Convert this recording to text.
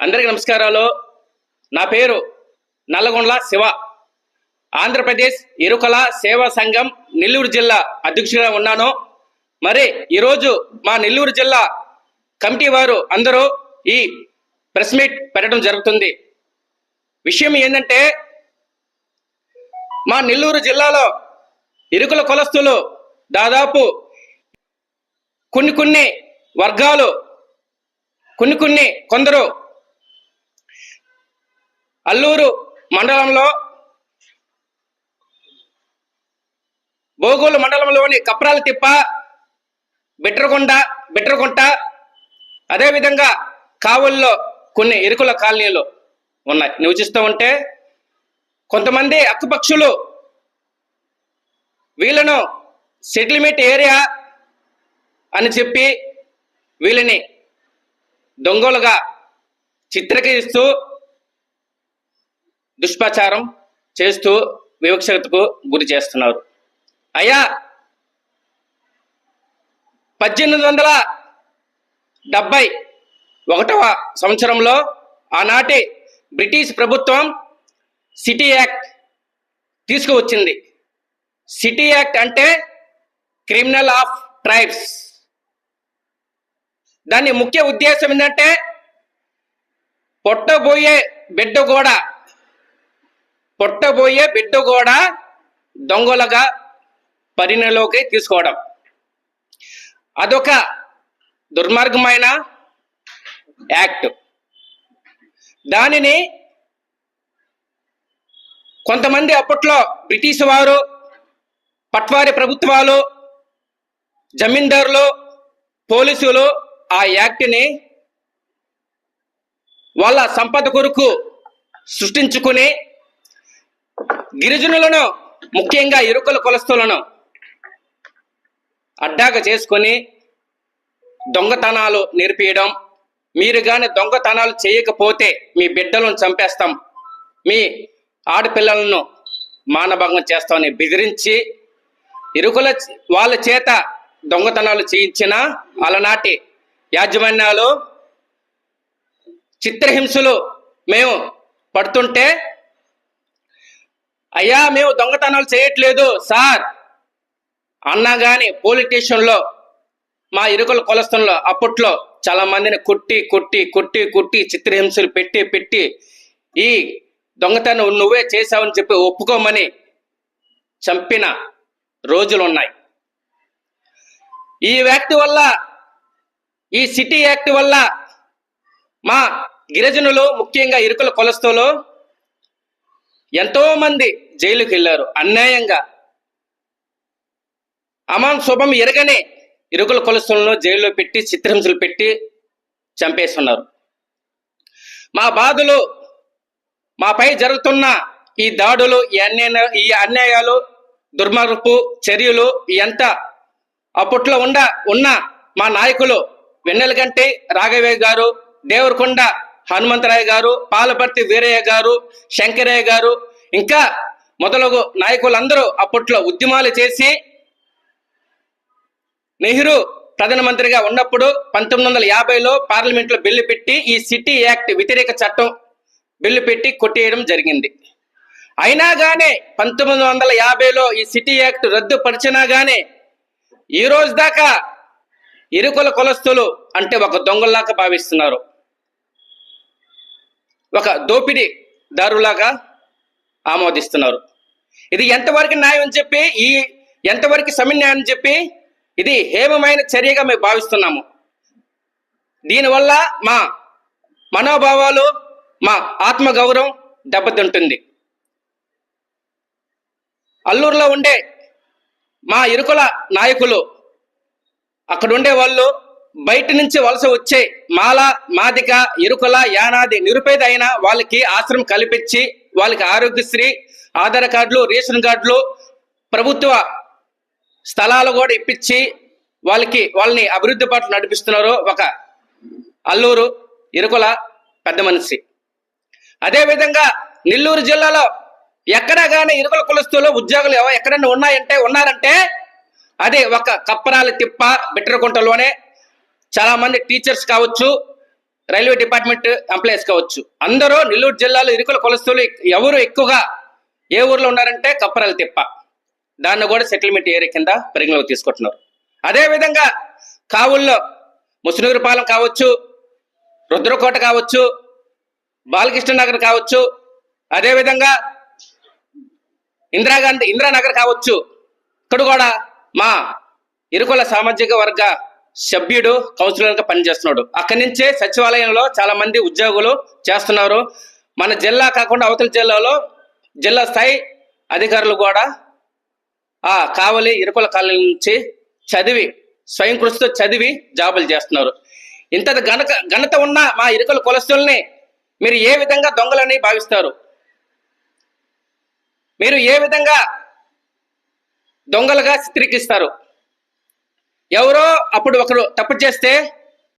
అందరికీ నమస్కారాలు. నా పేరు నల్లగొండ్ల శివ. ఆంధ్రప్రదేశ్ ఇరుకల సేవా సంఘం నెల్లూరు జిల్లా అధ్యక్షుడిగా ఉన్నాను. మరి ఈరోజు మా నెల్లూరు జిల్లా కమిటీ వారు అందరూ ఈ ప్రెస్ మీట్ పెట్టడం జరుగుతుంది. విషయం ఏంటంటే మా నెల్లూరు జిల్లాలో ఇరుకుల కులస్తులు దాదాపు కొన్ని కొన్ని వర్గాలు కొన్ని కొన్ని కొందరు అల్లూరు మండలంలో బోగోలు మండలంలోని కప్రాల తిప్ప బిట్రకొండ బిట్రకుంట అదేవిధంగా కావుల్లో కొన్ని ఇరుకుల కాలనీలు ఉన్నాయి. నివసిస్తూ ఉంటే కొంతమంది అక్కుపక్షులు వీళ్ళను సెటిల్మెంట్ ఏరియా అని చెప్పి వీళ్ళని దొంగలుగా చిత్రీకరిస్తూ దుష్ప్రచారం చేస్తూ వివక్షతకు గురి చేస్తున్నారు. అయ్యా పద్దెనిమిది వందల డెబ్బై ఒకటవ సంవత్సరంలో ఆనాటి బ్రిటిష్ ప్రభుత్వం సిటీ యాక్ట్ తీసుకువచ్చింది. సిటీ యాక్ట్ అంటే క్రిమినల్ ఆఫ్ ట్రైబ్స్. దాని ముఖ్య ఉద్దేశం ఏంటంటే పొట్టబోయే బిడ్డ కూడా పుట్టబోయే బిడ్డ కూడా దొంగలుగా పరిణలోకి తీసుకోవడం. అదొక దుర్మార్గమైన యాక్ట్. దానిని కొంతమంది అప్పట్లో బ్రిటిష్ వారు పట్వారి ప్రభుత్వాలు జమీందారులు పోలీసులు ఆ యాక్ట్ని వాళ్ళ సంపద కొరకు సృష్టించుకుని గిరిజనులను ముఖ్యంగా ఇరుకుల కులస్తులను అడ్డాగా చేసుకొని దొంగతనాలు నేర్పియడం మీరు కానీ దొంగతనాలు చేయకపోతే మీ బిడ్డలను చంపేస్తాం. మీ ఆడపిల్లలను మానభంగం చేస్తామని బెదిరించి ఇరుకుల వాళ్ళ చేత దొంగతనాలు చేయించిన అలనాటి యాజమాన్యాలు చిత్రహింసలు మేము పడుతుంటే అయ్యా మేము దొంగతనాలు చేయట్లేదు సార్. అన్నా కానీ పోలీస్ స్టేషన్లో మా ఇరుకుల కొలస్తంలో అప్పట్లో చాలా మందిని కొట్టి కొట్టి కొట్టి కొట్టి చిత్రహింసలు పెట్టి పెట్టి ఈ దొంగతనం నువ్వే చేశావని చెప్పి ఒప్పుకోమని చంపిన రోజులు ఉన్నాయి ఈ యాక్ట్ వల్ల ఈ సిటీ యాక్ట్ వల్ల మా గిరిజనులు ముఖ్యంగా ఇరుకుల కొలస్తులు ఎంతో మంది జైలుకి వెళ్ళారు. అన్యాయంగా. అమాం శుభం ఎరగనే ఇరుకుల కొలస్తులను జైల్లో పెట్టి చిత్రహింసలు పెట్టి చంపేస్తున్నారు. మా బాధలు మాపై జరుగుతున్న ఈ దాడులు ఈ అన్యాయ ఈ అన్యాయాలు దుర్మార్గపు చర్యలు ఎంత అప్పట్లో ఉండ ఉన్న మా నాయకులు వెన్నెలగంటి రాఘవే గారు దేవరకొండ హనుమంతరాయ్ గారు పాలపర్తి వీరయ్య గారు శంకరయ్య గారు ఇంకా మొదలగు నాయకులందరూ అప్పట్లో ఉద్యమాలు చేసి నెహ్రూ ప్రధానమంత్రిగా ఉన్నప్పుడు పంతొమ్మిది వందల యాభైలో పార్లమెంట్లో బిల్లు పెట్టి ఈ సిటీ యాక్ట్ వ్యతిరేక చట్టం బిల్లు పెట్టి కొట్టేయడం జరిగింది. అయినా గానే పంతొమ్మిది వందల యాభైలో ఈ సిటీ యాక్ట్ రద్దుపరిచినా గానే ఈ రోజు దాకా ఇరుకుల కులస్తులు అంటే ఒక దొంగల్లాగా భావిస్తున్నారు. ఒక దోపిడీ దారులాగా ఆమోదిస్తున్నారు. ఇది ఎంతవరకు న్యాయం అని చెప్పి ఈ ఎంతవరకు సమన్యాయం అని చెప్పి ఇది హేమమైన చర్యగా మేము భావిస్తున్నాము. దీనివల్ల మా మనోభావాలు మా ఆత్మగౌరవం దెబ్బతింటుంది. అల్లూరులో ఉండే మా ఇరుకుల నాయకులు అక్కడుండే వాళ్ళు బయట నుంచి వలస వచ్చే మాల మాదిక ఇరుకుల యానాది నిరుపేద అయిన వాళ్ళకి ఆశ్రమం కల్పించి వాళ్ళకి ఆరోగ్యశ్రీ ఆధార్ కార్డులు రేషన్ కార్డులు ప్రభుత్వ స్థలాలు కూడా ఇప్పించి వాళ్ళకి వాళ్ళని అభివృద్ధి బాటలు నడిపిస్తున్నారు ఒక అల్లూరు ఇరుకుల పెద్ద మనిషి. అదేవిధంగా నెల్లూరు జిల్లాలో ఎక్కడ కానీ ఇరుకుల కులస్తులు ఉద్యోగులు ఎవ- ఎక్కడైనా ఉన్నాయంటే ఉన్నారంటే అది ఒక కప్పరాల తిప్ప బిట్టరకుంటలోనే చాలా మంది టీచర్స్ కావచ్చు రైల్వే డిపార్ట్మెంట్ ఎంప్లాయీస్ కావచ్చు. అందరూ నెల్లూరు జిల్లాలో ఇరుకుల కొలస్తులు ఎవరు ఎక్కువగా ఏ ఊర్లో ఉన్నారంటే కప్పరాల తిప్ప. దాన్ని కూడా సెటిల్మెంట్ ఏరియా కింద పరిగణలోకి తీసుకుంటున్నారు. అదేవిధంగా కావుల్లో ముసునూరుపాలెం కావచ్చు రుద్రకోట కావచ్చు బాలకృష్ణ నగర్ కావచ్చు అదేవిధంగా ఇందిరాగాంధీ ఇందిరానగర్ కావచ్చు. ఇక్కడ కూడా మా ఇరుకుల సామాజిక వర్గ సభ్యుడు కౌన్సిలర్గా పనిచేస్తున్నాడు. అక్కడి నుంచే సచివాలయంలో చాలా మంది ఉద్యోగులు చేస్తున్నారు. మన జిల్లా కాకుండా అవతల జిల్లాలో జిల్లా స్థాయి అధికారులు కూడా ఆ కావలి ఇరుకుల కాలనీ నుంచి చదివి స్వయం కృషితో చదివి జాబులు చేస్తున్నారు. ఇంత ఘనక ఘనత ఉన్న మా ఇరుకుల కులస్తుల్ని మీరు ఏ విధంగా దొంగలని భావిస్తారు? మీరు ఏ విధంగా దొంగలుగా చిత్రీకరిస్తారు? ఎవరో అప్పుడు ఒకరు తప్పు చేస్తే